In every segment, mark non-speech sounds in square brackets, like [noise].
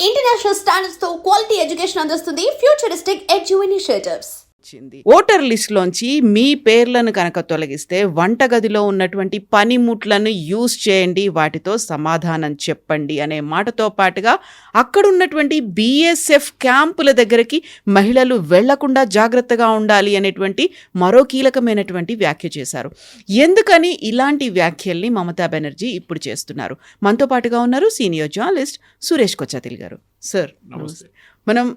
International స్టాండర్డ్స్తో quality education అందిస్తుంది. Futuristic edu initiatives వచ్చింది. ఓటర్ లిస్ట్లోంచి మీ పేర్లను కనుక తొలగిస్తే వంటగదిలో ఉన్నటువంటి పనిముట్లను యూజ్ చేయండి వాటితో సమాధానం చెప్పండి అనే మాటతో పాటుగా అక్కడ ఉన్నటువంటి బీఎస్ఎఫ్ క్యాంపుల దగ్గరికి మహిళలు వెళ్ళకుండా జాగ్రత్తగా ఉండాలి అనేటువంటి మరో కీలకమైనటువంటి వ్యాఖ్య చేశారు. ఎందుకని ఇలాంటి వ్యాఖ్యల్ని మమతా బెనర్జీ ఇప్పుడు చేస్తున్నారు? మనతో పాటుగా ఉన్నారు సీనియర్ జర్నలిస్ట్ సురేష్ కొచ్చాతిల్ గారు. సార్ నమస్తే. మనం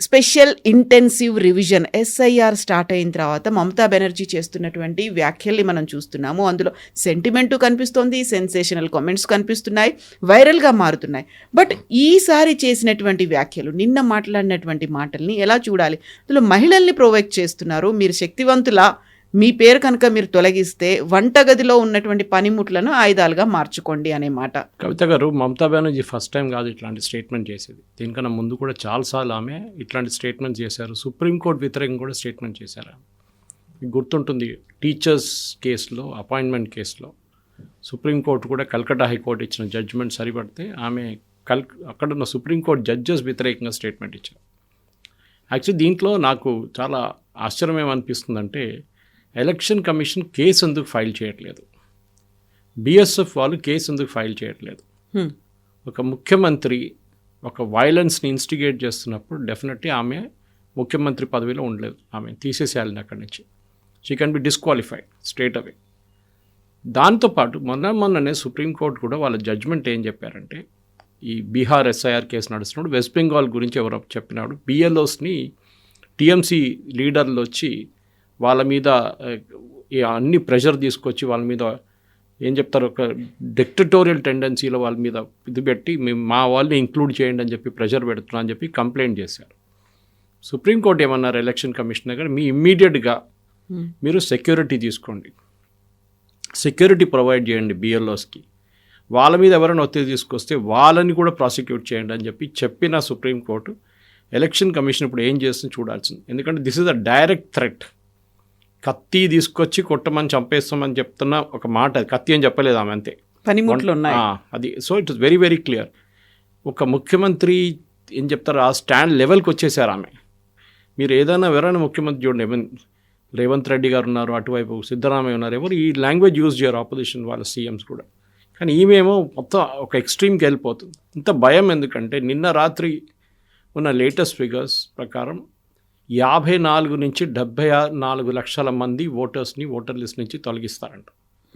special intensive revision SIR start అయిన తర్వాత మమతా బెనర్జీ చేస్తున్నటువంటి వ్యాఖ్యల్ని మనం చూస్తున్నాము. అందులో సెంటిమెంటు కనిపిస్తోంది సెన్సేషనల్ కామెంట్స్ కనిపిస్తున్నాయి వైరల్గా మారుతున్నాయి. బట్ ఈసారి చేసినటువంటి వ్యాఖ్యలు నిన్న మాట్లాడినటువంటి మాటల్ని ఎలా చూడాలి? అందులో మహిళల్ని ప్రొవైడ్ చేస్తున్నారు. మీరు శక్తివంతులా మీ పేరు కనుక మీరు తొలగిస్తే వంటగదిలో ఉన్నటువంటి పనిముట్లను ఆయుధాలుగా మార్చుకోండి అనే మాట. కవిత గారు మమతా బెనర్జీ ఫస్ట్ టైం కాదు ఇట్లాంటి స్టేట్మెంట్ చేసేది. దీనికన్నా ముందు కూడా చాలాసార్లు ఆమె ఇట్లాంటి స్టేట్మెంట్ చేశారు. సుప్రీంకోర్టు వ్యతిరేకం కూడా స్టేట్మెంట్ చేశారు గుర్తుంటుంది టీచర్స్ కేసులో అపాయింట్మెంట్ కేసులో సుప్రీంకోర్టు కూడా కల్కటా హైకోర్టు ఇచ్చిన జడ్జిమెంట్ సరిపడితే ఆమె కల్ అక్కడ ఉన్న సుప్రీంకోర్టు జడ్జెస్ వ్యతిరేకంగా స్టేట్మెంట్ ఇచ్చారు. యాక్చువల్లీ దీంట్లో నాకు చాలా ఆశ్చర్యం ఏమనిపిస్తుందంటే ఎలక్షన్ కమిషన్ కేసు ఎందుకు ఫైల్ చేయట్లేదు? బిఎస్ఎఫ్ వాళ్ళు కేసు ఎందుకు ఫైల్ చేయట్లేదు. ఒక ముఖ్యమంత్రి ఒక వైలెన్స్ని ఇన్స్టిగేట్ చేస్తున్నప్పుడు డెఫినెట్లీ ఆమె ముఖ్యమంత్రి పదవిలో ఉండలేదు. ఆమె తీసేసేయాలని అక్కడి నుంచి. She can be disqualified straight away దాంతోపాటు మొన్న మొన్ననే సుప్రీంకోర్టు కూడా వాళ్ళ జడ్జ్మెంట్ ఏం చెప్పారంటే ఈ బీహార్ ఎస్ఐఆర్ కేసు నడుస్తున్నప్పుడు వెస్ట్ బెంగాల్ గురించి ఎవరో చెప్పినాడు బిఎల్ఓస్ని టీఎంసీ లీడర్లు వచ్చి వాళ్ళ మీద అన్ని ప్రెషర్ తీసుకొచ్చి వాళ్ళ మీద ఏం చెప్తారు ఒక డిక్టటోరియల్ టెండెన్సీలో వాళ్ళ మీద ఇది పెట్టి మేము మా వాళ్ళని ఇంక్లూడ్ చేయండి అని చెప్పి ప్రెషర్ పెడుతున్నా అని చెప్పి కంప్లైంట్ చేశారు. సుప్రీంకోర్టు ఏమన్నారు ఎలక్షన్ కమిషనర్ గారు మీ ఇమ్మీడియట్గా Hmm. మీరు సెక్యూరిటీ తీసుకోండి. సెక్యూరిటీ ప్రొవైడ్ చేయండి బిఎల్ఓస్కి వాళ్ళ మీద ఎవరైనా ఒత్తిడి తీసుకొస్తే వాళ్ళని కూడా ప్రాసిక్యూట్ చేయండి అని చెప్పి చెప్పిన సుప్రీంకోర్టు ఎలక్షన్ కమిషన్ ఇప్పుడు ఏం చేస్తుంది చూడాల్సింది. ఎందుకంటే this is a direct threat కత్తి తీసుకొచ్చి కొట్టమని చంపేస్తామని చెప్తున్న ఒక మాట అది. కత్తి అని చెప్పలేదు ఆమె అంతే. పనిముట్లు ఉన్నాయి. అది. So it is very very clear ఒక ముఖ్యమంత్రి ఏం చెప్తారు? ఆ స్టాండ్ లెవెల్కి వచ్చేసారు ఆమె. మీరు ఏదైనా ఎవరైనా ముఖ్యమంత్రి చూడండి రేవంత్ రెడ్డి గారు ఉన్నారు అటువైపు సిద్ధరామయ్య ఉన్నారు ఎవరు ఈ లాంగ్వేజ్ యూజ్ చేయరు ఆపోజిషన్ వాళ్ళ సీఎంస్ కూడా. కానీ ఈమెమో మొత్తం ఒక ఎక్స్ట్రీమ్కి వెళ్ళిపోతుంది. ఇంత భయం ఎందుకంటే నిన్న రాత్రి ఉన్న లేటెస్ట్ ఫిగర్స్ ప్రకారం యాభై నాలుగు నుంచి డెబ్బై నాలుగు లక్షల మంది ఓటర్స్ని ఓటర్ లిస్ట్ నుంచి తొలగిస్తారంట.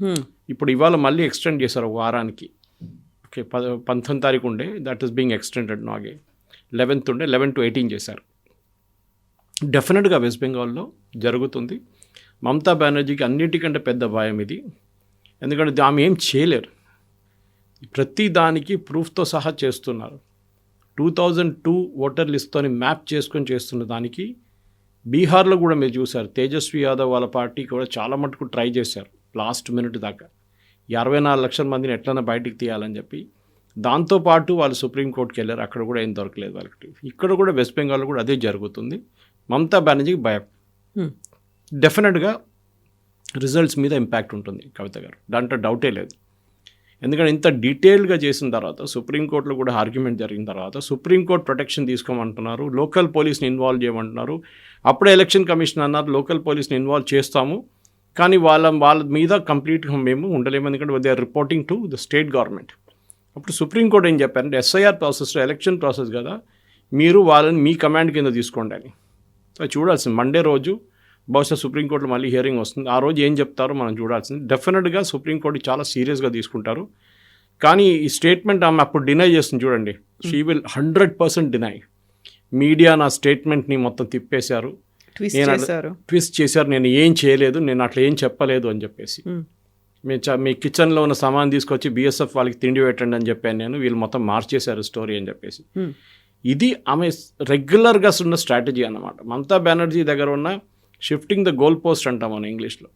హ్మ్. ఇప్పుడు ఇవాళ మళ్ళీ ఎక్స్టెండ్ చేశారు ఒక వారానికి. ఓకే పద పంతొమ్మిది తారీఖు ఉండే దట్ ఈస్ బీయింగ్ ఎక్స్టెండెడ్ నాగే లెవెన్త్ ఉండే లెవెన్ టు ఎయిటీన్ చేశారు. డెఫినెట్గా వెస్ట్ బెంగాల్లో జరుగుతుంది. మమతా బెనర్జీకి అన్నిటికంటే పెద్ద భయం ఇది. ఎందుకంటే ఆమె ఏం చేయలేరు. ప్రతి దానికి ప్రూఫ్తో సహా చేస్తున్నారు. టూ థౌజండ్ టూ ఓటర్ లిస్ట్తోని మ్యాప్ చేసుకొని చేస్తున్న దానికి బీహార్లో కూడా మీరు చూశారు. తేజస్వి యాదవ్ వాళ్ళ పార్టీ కూడా చాలా మటుకు ట్రై చేశారు. లాస్ట్ మినిట్ దాకా. అరవై నాలుగు లక్షల మందిని ఎట్లైనా బయటికి తీయాలని చెప్పి. దాంతోపాటు వాళ్ళు సుప్రీంకోర్టుకి వెళ్ళారు. అక్కడ కూడా ఏం దొరకలేదు వాళ్ళకి. ఇక్కడ కూడా వెస్ట్ బెంగాల్లో కూడా అదే జరుగుతుంది. మమతా బెనర్జీకి భయం. డెఫినెట్గా రిజల్ట్స్ మీద ఇంపాక్ట్ ఉంటుంది కవిత గారు. దాంట్లో డౌటే లేదు. ఎందుకంటే ఇంత డీటెయిల్గా చేసిన తర్వాత సుప్రీంకోర్టులో కూడా ఆర్గ్యుమెంట్ జరిగిన తర్వాత సుప్రీంకోర్టు ప్రొటెక్షన్ తీసుకోమంటున్నారు లోకల్ పోలీస్ని ఇన్వాల్వ్ చేయమంటున్నారు. అప్పుడే ఎలక్షన్ కమిషన్ అన్నారు లోకల్ పోలీస్ని ఇన్వాల్వ్ చేస్తాము కానీ వాళ్ళ వాళ్ళ మీద కంప్లీట్గా మేము ఉండలేము ఎందుకంటే they are reporting to the state government. అప్పుడు సుప్రీంకోర్టు ఏం చెప్పారంటే ఎస్ఐఆర్ ప్రాసెస్లో ఎలక్షన్ ప్రాసెస్ కదా మీరు వాళ్ళని మీ కమాండ్ కింద తీసుకోండి అని. సో చూడాల్సింది మండే రోజు బహుశా సుప్రీంకోర్టులో మళ్ళీ హియరింగ్ వస్తుంది. ఆ రోజు ఏం చెప్తారో మనం చూడాల్సింది. డెఫినెట్గా సుప్రీంకోర్టు చాలా సీరియస్గా తీసుకుంటారు. కానీ ఈ స్టేట్మెంట్ ఆమె అప్పుడు డినై చేస్తుంది చూడండి. She will hundred percent deny media నా స్టేట్మెంట్ని మొత్తం తిప్పేశారు. ట్విస్ట్ నేను ట్విస్ట్ చేశారు. నేను ఏం చేయలేదు. నేను అట్లా ఏం చెప్పలేదు అని చెప్పేసి. హ్మ్. మీ చ మీ కిచెన్లో ఉన్న సామాన్ తీసుకొచ్చి బీఎస్ఎఫ్ వాళ్ళకి తిండి పెట్టండి అని చెప్పాను నేను. వీళ్ళు మొత్తం మార్చేశారు స్టోరీ అని చెప్పేసి. హ్మ్. ఇది ఆమె రెగ్యులర్గా ఉన్న స్ట్రాటజీ అన్నమాట. మమతా బెనర్జీ దగ్గర ఉన్న షిఫ్టింగ్ ద గోల్ పోస్ట్ అంటాం మనం ఇంగ్లీష్లో.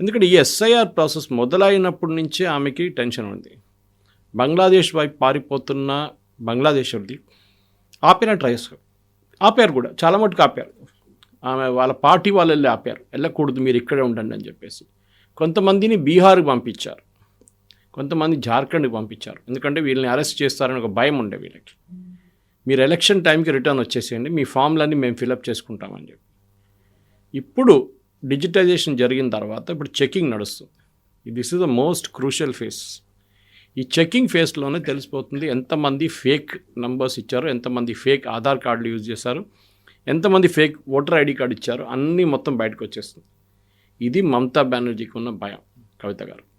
ఎందుకంటే ఈ ఎస్ఐఆర్ ప్రాసెస్ మొదలైనప్పటి నుంచే ఆమెకి టెన్షన్ ఉంది. బంగ్లాదేశ్ వైపు పారిపోతున్న బంగ్లాదేశ్ వాళ్ళది ఆపిన ఆపారు కూడా చాలా మటుకు ఆపారు. ఆమె వాళ్ళ పార్టీ వాళ్ళు వెళ్ళి ఆపారు. వెళ్ళకూడదు మీరు ఇక్కడే ఉండండి అని చెప్పేసి. కొంతమందిని బీహార్కి పంపించారు. కొంతమంది జార్ఖండ్కి పంపించారు. ఎందుకంటే వీళ్ళని అరెస్ట్ చేస్తారని ఒక భయం ఉండే వీళ్ళకి. మీరు ఎలక్షన్ టైంకి రిటర్న్ వచ్చేసేయండి మీ ఫామ్లన్నీ మేము ఫిలప్ చేసుకుంటామని చెప్పి. ఇప్పుడు డిజిటైజేషన్ జరిగిన తర్వాత ఇప్పుడు చెకింగ్ నడుస్తుంది. This is the most crucial phase ఈ చెకింగ్ ఫేస్లోనే తెలిసిపోతుంది ఎంతమంది ఫేక్ నంబర్స్ ఇచ్చారు ఎంతమంది ఫేక్ ఆధార్ కార్డులు యూజ్ చేశారు ఎంతమంది ఫేక్ ఓటర్ ఐడి కార్డు ఇచ్చారు అన్నీ మొత్తం బయటకు వచ్చేస్తుంది. ఇది మమతా బెనర్జీకి ఉన్న భయం కవిత గారు.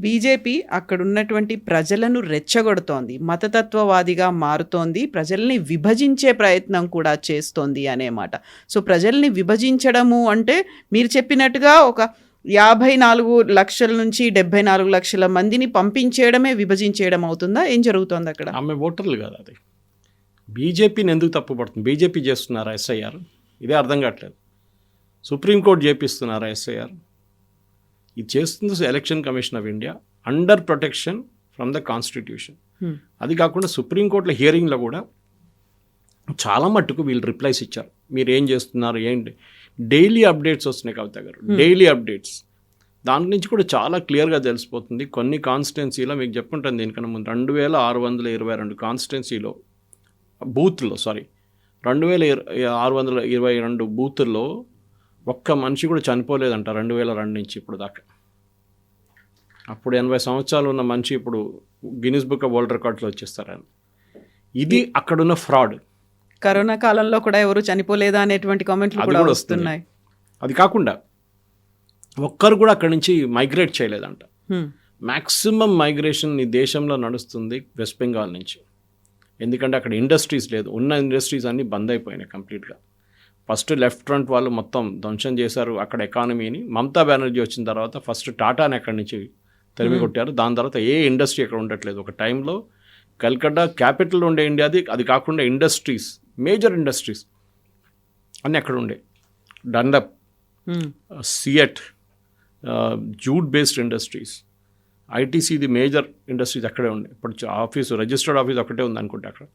బీజేపీ అక్కడున్నటువంటి ప్రజలను రెచ్చగొడుతోంది. మతతత్వవాదిగా మారుతోంది. ప్రజల్ని విభజించే ప్రయత్నం కూడా చేస్తోంది అనే మాట. సో ప్రజల్ని విభజించడము అంటే మీరు చెప్పినట్టుగా ఒక యాభై నాలుగు లక్షల నుంచి డెబ్బై నాలుగు లక్షల మందిని పంపించేయడమే విభజించేయడం అవుతుందా? ఏం జరుగుతోంది అక్కడ? ఆమె ఓటర్లు కదా అది. బీజేపీని ఎందుకు తప్పుపడుతుంది? బీజేపీ చేస్తున్నారా ఎస్ఐఆర్. ఇదే అర్థం కావట్లేదు. సుప్రీంకోర్టు చేపిస్తున్నారా ఎస్ఐఆర్. ఇది చేస్తుంది election commission of India under protection from the constitution. Hmm. అది కాకుండా సుప్రీంకోర్టులో హియరింగ్లో కూడా చాలా మట్టుకు వీళ్ళు రిప్లైస్ ఇచ్చారు. మీరు ఏం చేస్తున్నారు ఏంటి? డైలీ అప్డేట్స్ వస్తున్నాయి కవిత గారు. Daily updates. దాని నుంచి కూడా చాలా క్లియర్గా తెలిసిపోతుంది. కొన్ని కాన్స్టిట్యున్సీలో మీకు చెప్పుంటాను దీనికన్నా ముందు. రెండు వేల ఆరు వందల ఇరవై రెండు కాన్స్టిట్యున్సీలో బూత్లో సారీ రెండు వేల ఆరు వందల ఇరవై రెండు బూతుల్లో ఒక్క మనిషి కూడా చనిపోలేదంట రెండు వేల రెండు నుంచి ఇప్పుడు దాకా. అప్పుడు ఎనభై సంవత్సరాలు ఉన్న మనిషి ఇప్పుడు గిన్నిస్ బుక్ ఆఫ్ వరల్డ్ రికార్డ్స్లో వచ్చేస్తారని ఇది అక్కడున్న ఫ్రాడ్. కరోనా కాలంలో కూడా ఎవరు చనిపోలేదా అనేటువంటి కామెంట్లు కూడా. వస్తున్నాయి. అది కాకుండా ఒక్కరు కూడా అక్కడి నుంచి మైగ్రేట్ చేయలేదంట. మ్యాక్సిమం మైగ్రేషన్ ఈ దేశంలో నడుస్తుంది వెస్ట్ బెంగాల్ నుంచి. ఎందుకంటే అక్కడ ఇండస్ట్రీస్ లేదు. ఉన్న ఇండస్ట్రీస్ అన్నీ బంద్ అయిపోయినాయి కంప్లీట్గా. ఫస్ట్ లెఫ్ట్ ఫ్రంట్ వాళ్ళు మొత్తం ధ్వంసం చేశారు అక్కడ ఎకానమీని. మమతా బెనర్జీ వచ్చిన తర్వాత ఫస్ట్ టాటాని అక్కడి నుంచి తరిమి కొట్టారు. దాని తర్వాత ఏ ఇండస్ట్రీ అక్కడ ఉండట్లేదు. ఒక టైంలో కల్కట్టా క్యాపిటల్ ఉండే ఇండియాది అది కాకుండా ఇండస్ట్రీస్ మేజర్ ఇండస్ట్రీస్ అన్నీ అక్కడ ఉండే. Dunlop. CEAT jute based industries ఐటీసీది major industries అక్కడే ఉండే. ఇప్పుడు ఆఫీసు రిజిస్టర్డ్ ఆఫీస్ ఒకటే ఉంది అనుకుంటా అక్కడ.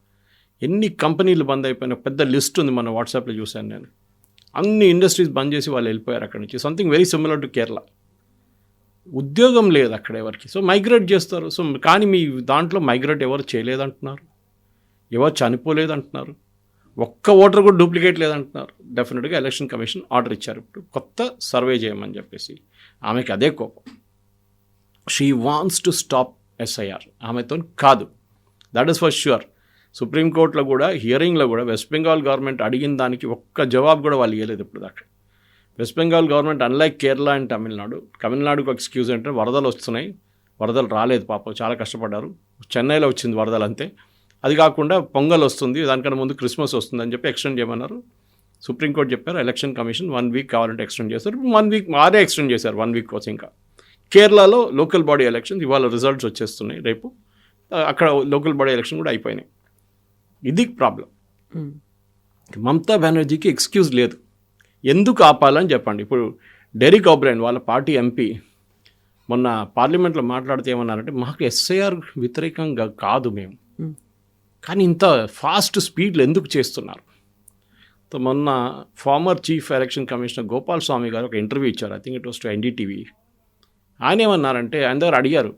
ఎన్ని కంపెనీలు బంద్ అయిపోయిన పెద్ద లిస్ట్ ఉంది మన వాట్సాప్లో చూశాను నేను. అన్ని ఇండస్ట్రీస్ బంద్ చేసి వాళ్ళు వెళ్ళిపోయారు అక్కడి నుంచి. Something very similar to Kerala ఉద్యోగం లేదు అక్కడ ఎవరికి. సో మైగ్రేట్ చేస్తారు. సో కానీ మీ దాంట్లో మైగ్రేట్ ఎవరు చేయలేదంటున్నారు. ఎవరు చనిపోలేదంటున్నారు. ఒక్క ఓటర్ కూడా డూప్లికేట్ లేదంటున్నారు. డెఫినెట్గా ఎలక్షన్ కమిషన్ ఆర్డర్ ఇచ్చారు. ఇప్పుడు కొత్త సర్వే చేయమని చెప్పేసి ఆమెకి అదే కోపం. She wants to stop SIR ఆమెతో కాదు. దట్ ఇస్ ఫర్ ష్యూర్ సుప్రీంకోర్టులో కూడా హియరింగ్లో కూడా వెస్ట్ బెంగాల్ గవర్నమెంట్ అడిగిన దానికి ఒక్క జవాబు కూడా వాళ్ళు ఇవ్వలేదు ఇప్పుడు దాకా. West Bengal government unlike Kerala and Tamil Nadu తమిళనాడుకు ఎక్స్క్యూజ్ అంటే వరదలు వస్తున్నాయి. వరదలు రాలేదు పాపం చాలా కష్టపడ్డారు. చెన్నైలో వచ్చింది వరదలు అంతే. అది కాకుండా పొంగల్ వస్తుంది దానికన్నా ముందు క్రిస్మస్ వస్తుంది అని చెప్పి ఎక్స్టెండ్ చేయమన్నారు. సుప్రీంకోర్టు చెప్పారు ఎలక్షన్ కమిషన్ వన్ వీక్ కావాలంటే ఎక్స్టెండ్ చేస్తారు వన్ వీక్ ఆరే ఎక్స్టెండ్ చేశారు వన్ వీక్ కోసం ఇంకా. కేరళలో లోకల్ బాడీ ఎలక్షన్స్ ఇవాళ రిజల్ట్స్ వచ్చేస్తున్నాయి రేపు. అక్కడ లోకల్ బాడీ ఎలక్షన్ కూడా అయిపోయినాయి. ఇది ప్రాబ్లం. మమతా బెనర్జీకి ఎక్స్క్యూజ్ లేదు. ఎందుకు ఆపాలని చెప్పండి. ఇప్పుడు డెరిక్ ఓబ్రైన్ వాళ్ళ పార్టీ ఎంపీ మొన్న పార్లమెంట్లో మాట్లాడితే ఏమన్నారంటే మాకు ఎస్ఐఆర్ వ్యతిరేకంగా కాదు మేము. కానీ ఇంత ఫాస్ట్ స్పీడ్లో ఎందుకు చేస్తున్నారు? సో మొన్న former chief election commissioner Gopal Swami garu ఒక ఇంటర్వ్యూ ఇచ్చారు. I think it was to NDTV ఆయన ఏమన్నారంటే ఆయన దగ్గర అడిగారు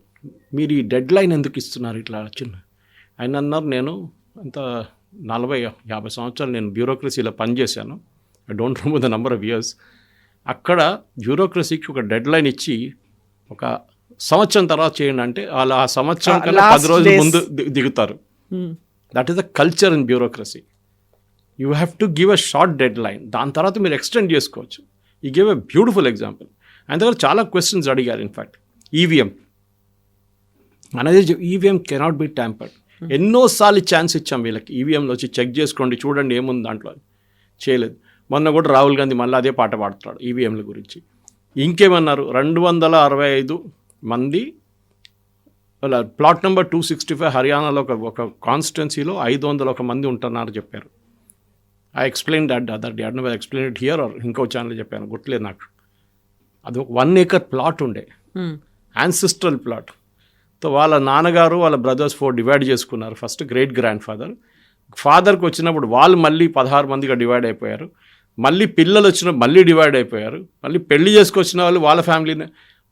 మీరు ఈ డెడ్ లైన్ ఎందుకు ఇస్తున్నారు ఇట్లా చిన్న? ఆయన అన్నారు నేను అంత నలభై యాభై సంవత్సరాలు నేను బ్యూరోక్రసీలో పనిచేశాను. I don't [laughs] remove the number of years. అక్కడ బ్యూరోక్రసీకి ఒక డెడ్ లైన్ ఇచ్చి ఒక సంవత్సరం తర్వాత చేయండి అంటే వాళ్ళు ఆ సంవత్సరం కన్నా పది రోజులు. ముందు దిగుతారు. That is the culture in bureaucracy you have to give a short deadline దాని తర్వాత మీరు ఎక్స్టెండ్ చేసుకోవచ్చు. ఈ గివ్ ఎ బ్యూటిఫుల్ ఎగ్జాంపుల్ ఆయన దగ్గర చాలా క్వశ్చన్స్ అడిగారు ఇన్ఫ్యాక్ట్ ఈవీఎం అనేది ఈవీఎం కెనాట్ బి ట్యాంపర్డ్ ఎన్నోసార్లు ఛాన్స్ ఇచ్చాం వీళ్ళకి. ఈవీఎంలో వచ్చి చెక్ చేసుకోండి చూడండి ఏముంది దాంట్లో. చేయలేదు. మొన్న కూడా రాహుల్ గాంధీ మళ్ళీ అదే పాట పాడుతున్నాడు ఈవీఎంల గురించి. ఇంకేమన్నారు? రెండు వందల అరవై ఐదు మంది plot number two sixty five హర్యానాలో ఒక ఒక కాన్స్టిట్యున్సీలో ఐదు వందల ఒక మంది ఉంటున్నారు చెప్పారు. I explain that other day I dunno explain it here or ఇంకో ఛానల్ చెప్పాను. గుర్తులేదు నాకు. అది ఒక వన్ ఏకర్ ప్లాట్ ఉండే. యాన్సిస్ట్రల్ ప్లాట్ సో వాళ్ళ నాన్నగారు వాళ్ళ బ్రదర్స్ ఫోర్ డివైడ్ చేసుకున్నారు. ఫస్ట్ గ్రేట్ గ్రాండ్ ఫాదర్ ఫాదర్కి వచ్చినప్పుడు వాళ్ళు మళ్ళీ పదహారు మందిగా డివైడ్ అయిపోయారు. మళ్ళీ పిల్లలు వచ్చిన మళ్ళీ డివైడ్ అయిపోయారు. మళ్ళీ పెళ్ళి చేసుకొచ్చిన వాళ్ళు వాళ్ళ ఫ్యామిలీని.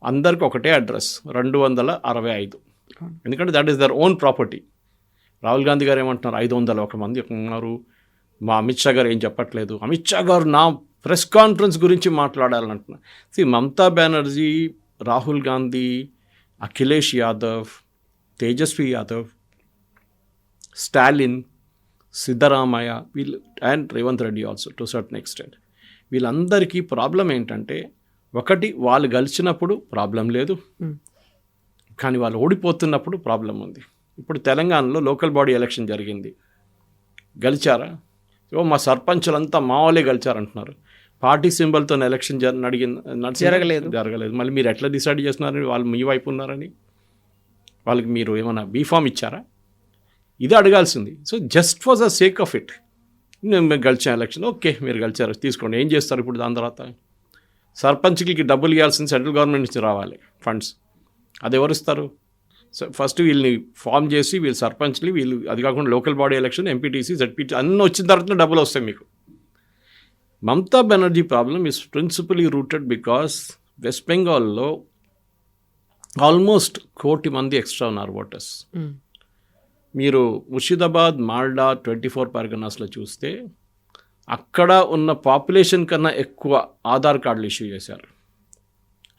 అందరికి ఒకటే అడ్రస్ రెండు వందల అరవై ఐదు. ఎందుకంటే that is their own property Rahul Gandhi garu ఏమంటున్నారు? ఐదు వందల ఒక మంది ఉన్నారు. మా అమిత్ షా గారు ఏం చెప్పట్లేదు. అమిత్ షా గారు నా ప్రెస్ కాన్ఫరెన్స్ గురించి మాట్లాడాలంటున్నారు. సి మమతా బెనర్జీ రాహుల్ గాంధీ అఖిలేష్ యాదవ్ తేజస్వి యాదవ్ స్టాలిన్ సిద్ధరామయ్య వీళ్ళు and Revanth Reddy also to certain extent వీళ్ళందరికీ ప్రాబ్లం ఏంటంటే ఒకటి వాళ్ళు గెలిచినప్పుడు ప్రాబ్లం లేదు. కానీ వాళ్ళు ఓడిపోతున్నప్పుడు ప్రాబ్లం ఉంది. ఇప్పుడు తెలంగాణలో లోకల్ బాడీ ఎలక్షన్ జరిగింది. గెలిచారా? ఓ మా సర్పంచులంతా మా వాళ్ళే గెలిచారంటున్నారు. పార్టీ సింబల్తో ఎలక్షన్ జర అడిగింది నడిచిందా? జరగలేదు. జరగలేదు. మళ్ళీ మీరు ఎట్లా డిసైడ్ చేస్తున్నారని వాళ్ళు మీ వైపు ఉన్నారని. వాళ్ళకి మీరు ఏమైనా బీఫామ్ ఇచ్చారా? ఇది అడగాల్సింది. So just for the sake of it నేను మేము గెలిచాను ఎలక్షన్. ఓకే మీరు గెలిచారు. తీసుకోండి. ఏం చేస్తారు ఇప్పుడు దాని తర్వాత? సర్పంచ్కి డబ్బులు ఇవ్వాల్సింది సెంట్రల్ గవర్నమెంట్ నుంచి రావాలి. ఫండ్స్ అది ఎవరు ఇస్తారు? సో ఫస్ట్ వీళ్ళని ఫామ్ చేసి వీళ్ళు సర్పంచ్లు వీళ్ళు అది కాకుండా local body election MPTC ZPT అన్నీ వచ్చిన తర్వాత డబ్బులు వస్తాయి మీకు. Mamata Banerjee problem is principally rooted because West బెంగాల్లో ఆల్మోస్ట్ కోటి మంది ఎక్స్ట్రా ఉన్నారు ఓటర్స్ మీరు ముర్షిదాబాద్ మాల్డా ట్వంటీ ఫోర్ పర్గనాస్లో చూస్తే అక్కడ ఉన్న పాపులేషన్ కన్నా ఎక్కువ ఆధార్ కార్డులు ఇష్యూ చేశారు.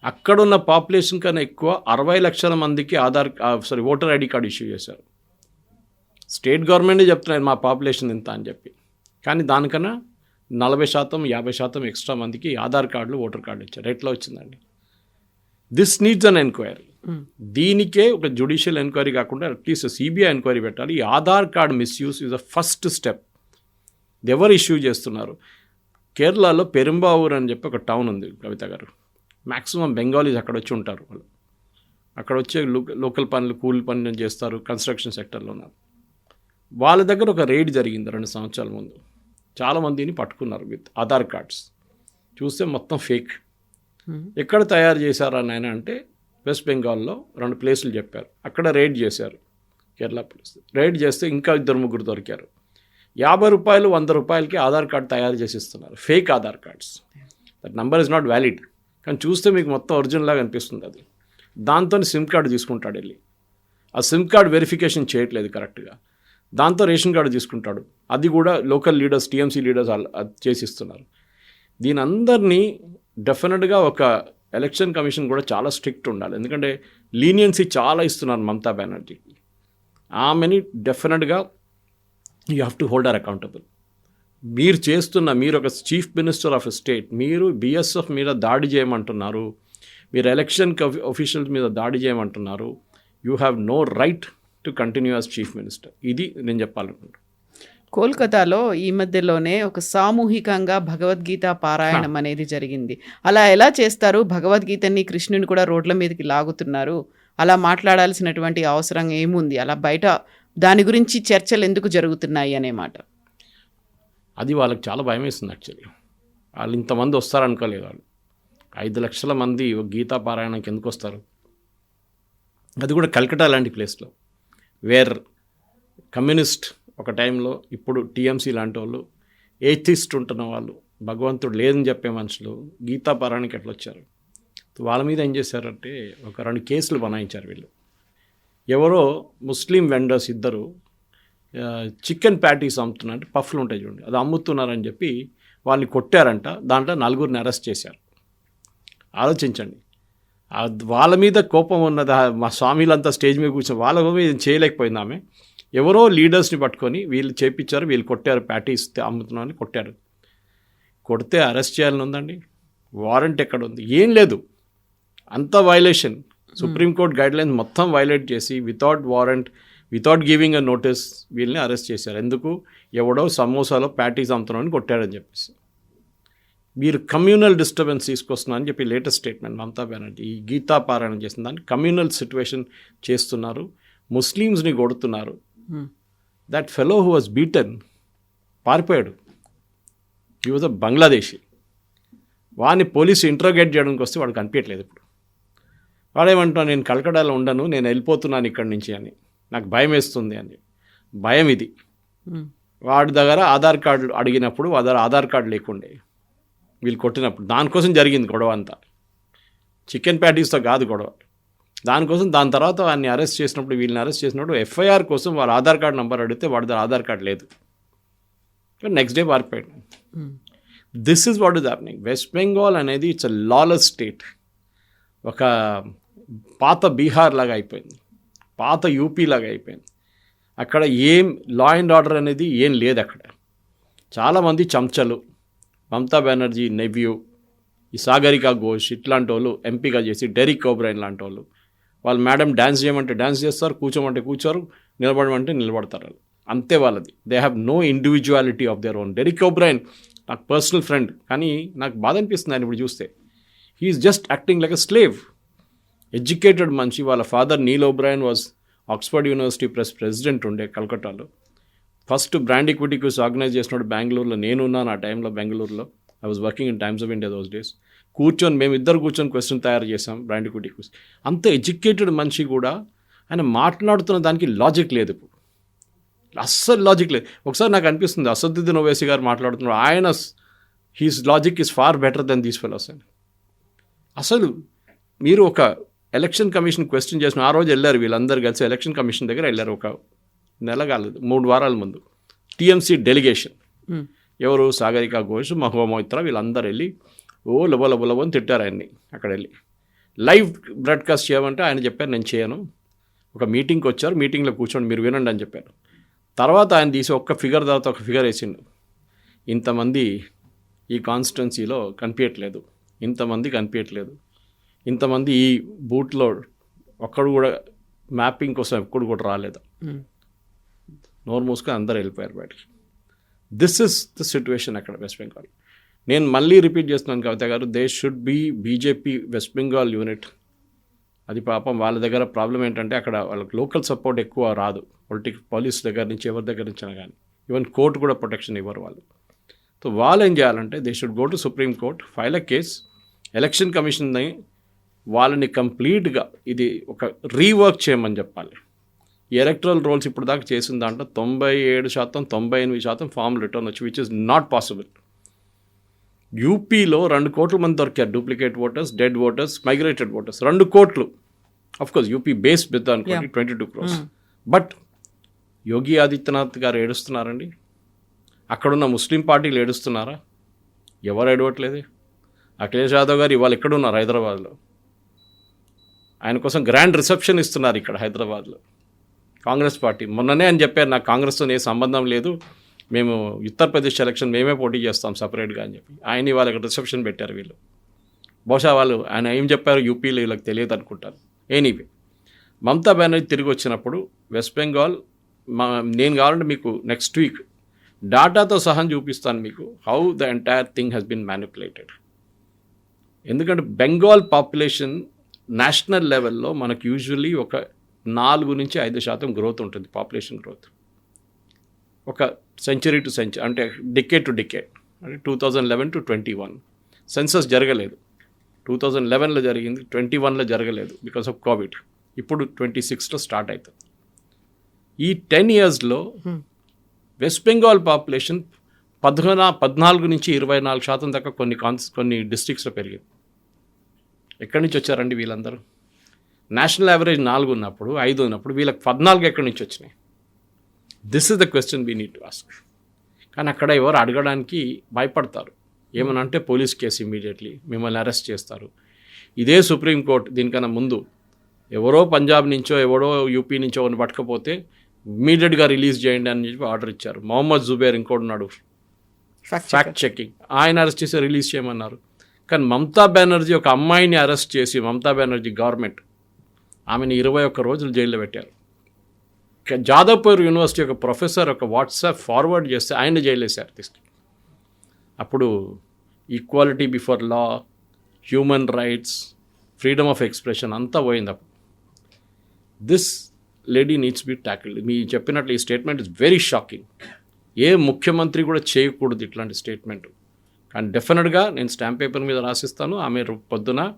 అక్కడ ఉన్న పాపులేషన్ కన్నా ఎక్కువ అరవై లక్షల మందికి Aadhaar sorry voter ID card issue చేశారు. స్టేట్ గవర్నమెంటే చెప్తున్నారు మా పాపులేషన్ ఇంత అని చెప్పి. కానీ దానికన్నా నలభై శాతం యాభై శాతం ఎక్స్ట్రా మందికి ఆధార్ కార్డులు ఓటర్ కార్డు ఇచ్చారు. ఎట్లా వచ్చిందండి? దిస్ నీడ్స్ అన్ ఎంక్వైరీ దీనికే ఒక జ్యుడిషియల్ ఎంక్వైరీ కాకుండా అట్లీస్ట్ సిబిఐ ఎంక్వైరీ పెట్టాలి. ఈ Aadhaar card misuse is the first step ఎవరు ఇష్యూ చేస్తున్నారు? కేరళలో పెరుంబావూర్ అని చెప్పి ఒక టౌన్ ఉంది కవిత గారు. మ్యాక్సిమం బెంగాలీస్ అక్కడ వచ్చి ఉంటారు వాళ్ళు. అక్కడ వచ్చే లోకల్ పనులు కూలి పనులు చేస్తారు కన్స్ట్రక్షన్ సెక్టర్లో ఉన్నారు. వాళ్ళ దగ్గర ఒక రైడ్ జరిగింది రెండు సంవత్సరాల ముందు. చాలామందిని పట్టుకున్నారు విత్ ఆధార్ కార్డ్స్. చూస్తే మొత్తం ఫేక్. ఎక్కడ తయారు చేశారు అని ఆయన అంటే వెస్ట్ బెంగాల్లో రెండు ప్లేసులు చెప్పారు. అక్కడ రైడ్ చేశారు. కేరళ పోలీస్. రైడ్ చేస్తే ఇంకా ఇద్దరు ముగ్గురు దొరికారు. యాభై రూపాయలు వంద రూపాయలకి ఆధార్ కార్డ్ తయారు చేసి ఇస్తున్నారు fake Aadhaar cards. That number is not valid కానీ చూస్తే మీకు మొత్తం ఒరిజినల్ లాగా అనిపిస్తుంది అది. దాంతో సిమ్ కార్డు తీసుకుంటాడు వెళ్ళి. ఆ సిమ్ కార్డ్ వెరిఫికేషన్ చేయట్లేదు కరెక్ట్గా దాంతో రేషన్ కార్డు తీసుకుంటాడు. అది కూడా లోకల్ లీడర్స్ టీఎంసీ లీడర్స్ చేసిస్తున్నారు. దీని అందరినీ డెఫినెట్గా ఒక ఎలక్షన్ కమిషన్ కూడా చాలా స్ట్రిక్ట్ ఉండాలి. ఎందుకంటే లీనియన్సీ చాలా ఇస్తున్నారు మమతా బెనర్జీకి ఆమెని డెఫినెట్గా you have to hold or accountable. మీరు చేస్తున్న మీరు ఒక చీఫ్ మినిస్టర్ ఆఫ్ స్టేట్ మీరు బిఎస్ఎఫ్ మీద దాడి చేయమంటున్నారు మీరు ఎలక్షన్ ఆఫీషియల్స్ మీద దాడి చేయమంటున్నారు you have no right to continue as chief minister. ఇది నేను చెప్పాలనుకుంటున్నాను కోల్కతాలో ఈ మధ్యలోనే ఒక సామూహికంగా భగవద్గీత పారాయణం అనేది జరిగింది. అలా ఎలా చేస్తారు? భగవద్గీతని కృష్ణుని కూడా రోడ్ల మీదకి లాగుతున్నారు. అలా మాట్లాడాల్సినటువంటి అవసరం ఏముంది? అలా బయట దాని గురించి చర్చలు ఎందుకు జరుగుతున్నాయి అనే మాట. అది వాళ్ళకి చాలా భయం వేస్తుంది యాక్చువల్లీ. వాళ్ళు ఇంతమంది వస్తారనుకోలేదు వాళ్ళు. ఐదు లక్షల మంది గీతా పారాయణకి ఎందుకు వస్తారు? అది కూడా కల్కటా లాంటి ప్లేస్లో. వేర్ కమ్యూనిస్ట్ ఒక టైంలో ఇప్పుడు టీఎంసీ లాంటి వాళ్ళు ఏథిస్ట్ ఉంటున్న వాళ్ళు భగవంతుడు లేదని చెప్పే మనుషులు గీతాపరానికి ఎట్లా వచ్చారు? వాళ్ళ మీద ఏం చేశారంటే ఒక రెండు కేసులు బనాయించారు వీళ్ళు. ఎవరో ముస్లిం వెండర్స్ ఇద్దరు చికెన్ ప్యాటీస్ అమ్ముతున్నారు. అంటే పఫ్లు ఉంటాయి చూడండి అది అమ్ముతున్నారని చెప్పి వాళ్ళని కొట్టారంట. దాంట్లో నలుగురిని అరెస్ట్ చేశారు. ఆలోచించండి. వాళ్ళ మీద కోపం ఉన్నది? మా స్వామిలంతా స్టేజ్ మీద కూర్చొని వాళ్ళ మీద చేయలేకపోయింది ఆమె ఎవరో లీడర్స్ని పట్టుకొని వీళ్ళు చేపించారు వీళ్ళు కొట్టారు ప్యాటీస్ అమ్ముతున్నామని కొట్టారు. కొడితే అరెస్ట్ చేయాలని ఉందండి. వారెంట్ ఎక్కడ ఉంది ఏం లేదు. అంత వైలేషన్ సుప్రీంకోర్టు గైడ్లైన్స్ మొత్తం వైలేట్ చేసి without warrant without giving a notice వీళ్ళని అరెస్ట్ చేశారు. ఎందుకు? ఎవడో సమోసాలో ప్యాటీస్ అమ్ముతున్నామని కొట్టారని చెప్పేసి. మీరు కమ్యూనల్ డిస్టర్బెన్స్ తీసుకొస్తున్నారని చెప్పి లేటెస్ట్ స్టేట్మెంట్ మమతా బెనర్జీ ఈ గీతా పారాయణం చేసిన దాన్ని కమ్యూనల్ సిచ్యువేషన్ చేస్తున్నారు. ముస్లిమ్స్ని కొడుతున్నారు. That fellow who was beaten పారిపోయాడు. ఈ వాజ్ అ బంగ్లాదేశీ వాడిని పోలీసు ఇంట్రోగేట్ చేయడానికి వస్తే వాడు కనిపించట్లేదు ఇప్పుడు. వాడేమంటున్నాను నేను కలకడాలో ఉండను నేను వెళ్ళిపోతున్నాను ఇక్కడి నుంచి అని. నాకు భయం వేస్తుంది అని. భయం ఇది. వాడి దగ్గర ఆధార్ కార్డు అడిగినప్పుడు దగ్గర ఆధార్ కార్డు లేకుండే. వీళ్ళు కొట్టినప్పుడు. దానికోసం జరిగింది గొడవ అంతా. చికెన్ ప్యాటీస్తో కాదు గొడవ. దానికోసం దాని తర్వాత వాడిని అరెస్ట్ చేసినప్పుడు వీళ్ళని అరెస్ట్ చేసినప్పుడు ఎఫ్ఐఆర్ కోసం వాళ్ళ ఆధార్ కార్డ్ నెంబర్ అడిగితే వాడి దగ్గర ఆధార్ కార్డ్ లేదు. నెక్స్ట్ డే పారిపోయాడు. This is what is happening West Bengal అనేది ఇట్స్ అ లాలెస్ స్టేట్ ఒక పాత బీహార్ లాగా అయిపోయింది. పాత యూపీ లాగా అయిపోయింది. అక్కడ ఏం లా అండ్ ఆర్డర్ అనేది ఏం లేదు అక్కడ. చాలామంది చంచలు మమతా బెనర్జీ నెవ్యూ ఈ సాగరిక ఘోష్ ఇట్లాంటి వాళ్ళు ఎంపీగా చేసి డెరిక్ కోబ్రైన్ లాంటి వాళ్ళు వాళ్ళు మేడం డ్యాన్స్ చేయమంటే డ్యాన్స్ చేస్తారు కూర్చోమంటే కూర్చోరు నిలబడమంటే నిలబడతారు. వాళ్ళు అంతే వాళ్ళది. They have no individuality of their own Derek O'Brien నాకు పర్సనల్ ఫ్రెండ్ కానీ నాకు బాధ అనిపిస్తుంది ఆయన ఇప్పుడు చూస్తే. He's just acting like a slave educated మనిషి. వాళ్ళ father Neil O'Brien was Oxford University Press president ఉండే కలకట్టాలో. First brand equity quiz organise చేసినప్పుడు బెంగళూరులో. నేను ఉన్నాను ఆ టైంలో బెంగళూరులో. I was working in Times of India those days కూర్చొని మేము ఇద్దరు కూర్చొని క్వశ్చన్ తయారు చేసాం బ్రాండ్ ఈక్విటీ క్విజ్ అంత ఎడ్యుకేటెడ్ మనిషి కూడా ఆయన మాట్లాడుతున్న దానికి లాజిక్ లేదు ఇప్పుడు. అస్సలు లాజిక్ లేదు. ఒకసారి నాకు అనిపిస్తుంది అసదుద్దీన్ ఓవైసీ గారు మాట్లాడుతున్నారు ఆయన his logic is far better than these fellows అని. అసలు మీరు ఒక ఎలక్షన్ కమిషన్ క్వశ్చన్ చేసిన ఆ రోజు వెళ్ళారు వీళ్ళందరూ కలిసి ఎలక్షన్ కమిషన్ దగ్గర వెళ్ళారు ఒక నెల కాలేదు మూడు వారాల ముందు. TMC delegation. ఎవరు? సాగరికా ఘోష్ మహువా మొయిత్రా వీళ్ళందరూ వెళ్ళి ఓ లబో లబో లబో అని తిట్టారు ఆయన్ని అక్కడ వెళ్ళి. లైవ్ బ్రాడ్కాస్ట్ చేయమంటే ఆయన చెప్పారు నేను చేయను. ఒక మీటింగ్కి వచ్చారు మీటింగ్లో కూర్చోండి మీరు వినండి అని చెప్పారు. తర్వాత ఆయన తీసి ఒక్క ఫిగర్ తర్వాత ఒక ఫిగర్ వేసిండు. ఇంతమంది ఈ కాన్స్టిట్యున్సీలో కనిపించట్లేదు ఇంతమంది కనిపించట్లేదు ఇంతమంది ఈ బూట్లో ఒక్కడు కూడా మ్యాపింగ్ కోసం ఎప్పుడు కూడా రాలేదు. నోరు మూసుకొని అందరు వెళ్ళిపోయారు బయటికి. దిస్ ఇస్ ద సిచ్యువేషన్ అక్కడ వెస్ట్ బెంగాల్ నేను మళ్ళీ రిపీట్ చేస్తున్నాను కవిత గారు they should be BJP West Bengal unit అది పాపం వాళ్ళ దగ్గర ప్రాబ్లం ఏంటంటే అక్కడ వాళ్ళకి లోకల్ సపోర్ట్ ఎక్కువ రాదు. పొలిటిక్ పోలీస్ దగ్గర నుంచి ఎవరి దగ్గర నుంచి కానీ. ఈవెన్ కోర్టు కూడా ప్రొటెక్షన్ ఇవ్వరు వాళ్ళు. సో వాళ్ళు ఏం చేయాలంటే they should go to Supreme Court file a case election కమిషన్ని వాళ్ళని కంప్లీట్గా ఇది ఒక రీవర్క్ చేయమని చెప్పాలి. ఎలక్ట్రల్ రోల్స్ ఇప్పుడు దాకా చేసిన దాంట్లో తొంభై ఏడు శాతం తొంభై ఎనిమిది శాతం ఫామ్ రిటర్న్ వచ్చి విచ్ ఇస్ నాట్ పాసిబుల్ యూపీలో రెండు కోట్ల మంది దొరికారు duplicate voters dead voters migrated voters. రెండు కోట్లు. కోర్స్ యూపీ బేస్ పెద్ద అనుకోండి twenty two crores but Yogi Adityanath గారు ఏడుస్తున్నారండి. అక్కడున్న ముస్లిం పార్టీలు ఏడుస్తున్నారా? ఎవరు ఏడవట్లేదే? అఖిలేష్ యాదవ్ గారు ఇవాళ ఎక్కడున్నారు హైదరాబాద్లో? ఆయన కోసం గ్రాండ్ రిసెప్షన్ ఇస్తున్నారు ఇక్కడ హైదరాబాద్లో. కాంగ్రెస్ పార్టీ. మొన్ననే అని చెప్పారు నాకు కాంగ్రెస్తో ఏ సంబంధం లేదు. మేము ఉత్తరప్రదేశ్ ఎలక్షన్ మేమే పోటీ చేస్తాం సపరేట్గా అని చెప్పి. ఆయన వాళ్ళకి రిసెప్షన్ పెట్టారు వీళ్ళు. బహుశా వాళ్ళు ఆయన ఏం చెప్పారు యూపీలో వీళ్ళకి తెలియదు అనుకుంటారు. ఎనీవే. మమతా బెనర్జీ తిరిగి వచ్చినప్పుడు వెస్ట్ బెంగాల్ మా నేను కావాలంటే మీకు నెక్స్ట్ వీక్ డాటాతో సహా చూపిస్తాను మీకు how the entire thing has been manipulated ఎందుకంటే బెంగాల్ పాపులేషన్ నేషనల్ లెవెల్లో మనకు యూజువల్లీ ఒక నాలుగు నుంచి ఐదు శాతం గ్రోత్ ఉంటుంది పాపులేషన్ గ్రోత్ ఒక సెంచరీ టు సెంచరీ అంటే డికేట్ టు డికేట్ అంటే two thousand eleven to twenty one census జరగలేదు టూ థౌజండ్ లెవెన్లో జరిగింది ట్వంటీ వన్లో జరగలేదు బికాస్ ఆఫ్ కోవిడ్ ఇప్పుడు ట్వంటీ సిక్స్లో స్టార్ట్ అవుతుంది ఈ టెన్ ఇయర్స్లో వెస్ట్ బెంగాల్ పాపులేషన్ పద్నా పద్నాలుగు నుంచి ఇరవై నాలుగు శాతం దాకా కొన్ని కాన్స్ కొన్ని డిస్ట్రిక్ట్స్లో పెరిగింది. ఎక్కడి నుంచి వచ్చారండి వీళ్ళందరూ? నేషనల్ యావరేజ్ నాలుగు ఉన్నప్పుడు ఐదు ఉన్నప్పుడు వీళ్ళకి పద్నాలుగు ఎక్కడి నుంచి వచ్చినాయి? This is the question we need to ask కానీ అక్కడ ఎవరు అడగడానికి భయపడతారు. ఏమని అంటే పోలీస్ కేసు ఇమీడియట్లీ మిమ్మల్ని అరెస్ట్ చేస్తారు. ఇదే సుప్రీంకోర్టు దీనికన్నా ముందు ఎవరో పంజాబ్ నుంచో ఎవడో యూపీ నుంచో ఒకరిని పట్టకపోతే ఇమీడియట్గా రిలీజ్ చేయండి అని చెప్పి ఆర్డర్ ఇచ్చారు. మొహమ్మద్ జుబేర్ ఇంకోటి ఉన్నాడు. ఫ్యాక్ట్ చెకింగ్ ఆయన అరెస్ట్ చేసి రిలీజ్ చేయమన్నారు. కానీ మమతా బెనర్జీ ఒక అమ్మాయిని అరెస్ట్ చేసి మమతా బెనర్జీ గవర్నమెంట్ ఆమెను ఇరవై ఒక్క రోజులు జైల్లో పెట్టారు. జాదవ్పూర్ యూనివర్సిటీ ఒక ప్రొఫెసర్ ఒక వాట్సాప్ ఫార్వర్డ్ చేస్తే ఆయన జైలు వేశారు తీసుకు. అప్పుడు equality before law human rights freedom of expression అంతా పోయింది అప్పుడు. This lady needs be tackled మీ చెప్పినట్లు ఈ స్టేట్మెంట్ ఇస్ వెరీ షాకింగ్. ఏ ముఖ్యమంత్రి కూడా చేయకూడదు ఇట్లాంటి స్టేట్మెంట్. కానీ డెఫినెట్గా నేను స్టాంప్ పేపర్ మీద రాసిస్తాను. ఆమె రేపు పొద్దున